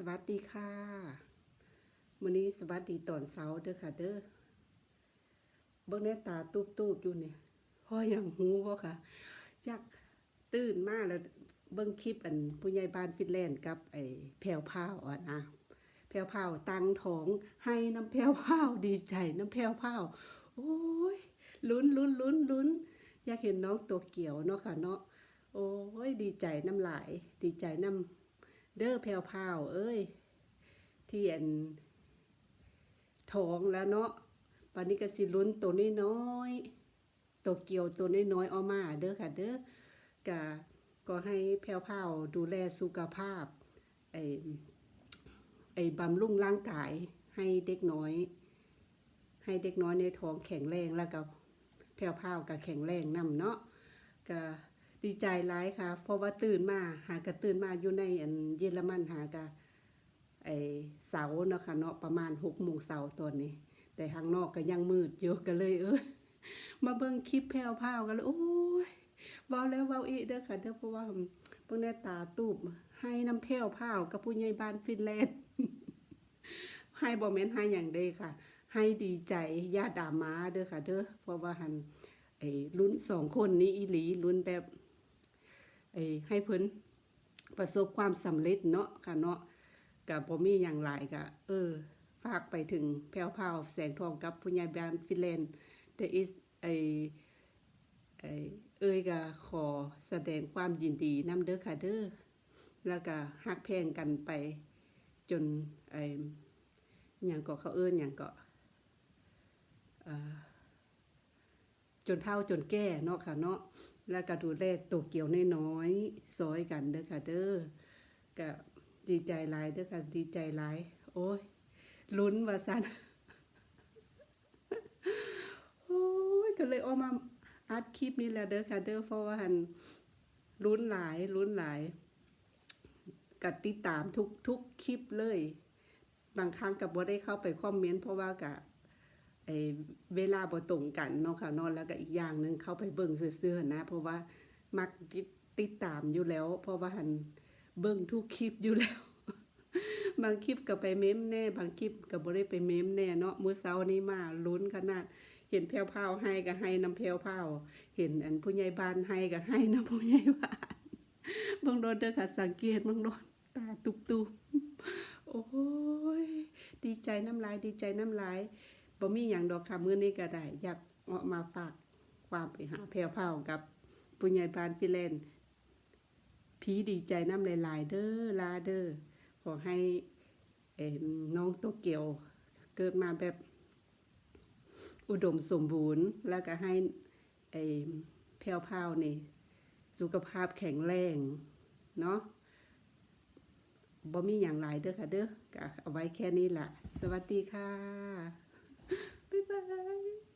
สวัสดีค่ะมื้อนี้สวัสดีตอนเช้าเด้อค่ะ เด้อเบิ่งแน่ตาตูบๆอยู่เนี่ยพ่อยังหูบ่ค่ะจักตื่นมากแล้วเบิ่งคลิปอันผู้ใหญ่บ้านฟินแลนด์กับไอ้แพรวพาวอะนะแพรวพาวตังทองให้น้ำแพรวพาวดีใจน้ำแพรวพาวโอ้ยลุ้นลุ้นลุ้นลุ้นอยากเห็นน้องตัวเกี่ยวเนาะค่ะเนาะโอ้ยดีใจน้ำลายดีใจน้ำ เด้อแพรวพาวเอ้ยเที่อันท้องแล้วเนาะปานนี้ก็สิลุ้นตัวน้อยๆตัวเกี่ยวตัวน้อยๆออกมาเด้อค่ะเด้อกะก็ให้แพรวพาวดูแลสุขภาพไอ้ไอ้บำรุงร่างกายให้เด็กน้อย ให้เด็กน้อยในท้องแข็งแรงแล้วก็แพรวพาวก็แข็งแรงนํเนาะก็ ดีใจหลายค่ะ เพราะว่าตื่นมาหากะตื่นมาอยู่ในอันเยอรมันหากะไอเสาเนาะค่ะเนาะประมาณหกโมงเสาตอนนี้ แต่ข้างนอกก็ยังมืดอยู่ก็เลยเออมาเบิ่งคลิปแพ้วพาวกันเลยโอ้ยเว้าแล้วเว้าอีเด้อค่ะเด้อเพราะว่าเบิ่งแน่ตาตูบให้น้ำแพ้วพาวกับผู้ใหญ่บ้านฟินแลนด์ให้บ่แม่นให้อย่างเด้ค่ะ ให้ดีใจญาติดามาเด้อค่ะเด้อเพราะว่าหันไอ้ลุ้นสองคนนี้อีหลีลุ้นแบบ ให้เพิ่นประสบความสำเร็จเนาะค่ะเนาะกับบ่มีอย่างหลายก็เออ ฝากไปถึงแพรวพาวแสงทองกับผู้ใหญ่บ้านฟินแลนด์ there is ไอไอเอ้ยก็ขอแสดงความยินดีนำเด้อค่ะเด้อแล้วก็ฮักแพงกันไป จนไอ้หยังก็เขาเอิ้นหยังก็เอ่อจนเท่าจนแก่เนาะค่ะเนาะ แล้วก็ดูแลตัวเกี่ยวน้อยๆซอยกันเด้อค่ะเด้อก็ดีใจหลายเด้อค่ะดีใจหลาย โอ้ยลุ้นว่าซั่นโอ้ยก็เลยออกมาอัดคลิปนี้แหละเด้อค่ะเด้อเพราะว่าหันลุ้นหลายลุ้นหลายก็ติดตามทุกทุกคลิปเลย บางครั้งกับบ่ได้เข้าไปคอมเมนต์เพราะว่ากะไอ้ เวลาบ่ตรงกันเนาะค่ะนอนแล้วก็อีกอย่างหนึ่งเข้าไปเบิ่งซื่อๆนะเพราะว่ามักติดตามอยู่แล้ว เพราะว่าหันเบิ่งทุกคลิปอยู่แล้ว บางคลิปก็ไปเม้มแน่ บางคลิปก็บ่ได้ไปเม้มแน่เนาะมื้อเช้านี้มาลุ้นขนาด เห็นแพรวๆให้ก็ให้น้ำแพรวๆเห็นอันผู้ใหญ่บ้านให้ก็ให้น้ำผู้ใหญ่บ้านบิ่งโดนเด้อค่ะสังเกตบิ่งโดนตาตุบๆโอ้ยดีใจน้ำลายดีใจน้ำลาย บ่มีหยังดอกค่ะมื้อนี้ก็ได้อยากออกมาฝากความไปหาแพรวพราวกับผู้ใหญ่บ้านพี่เล่นผีดีใจน้ำหลายๆเด้อลาเด้อขอให้น้องโตเกียวเกิดมาแบบอุดมสมบูรณ์ แล้วก็ให้ไอ้แพรวพราวนี่สุขภาพแข็งแรงเนาะบ่มีอย่างหลายเด้อค่ะเด้อก็เอาไว้แค่นี้ละสวัสดีค่ะ บ๊ายบาย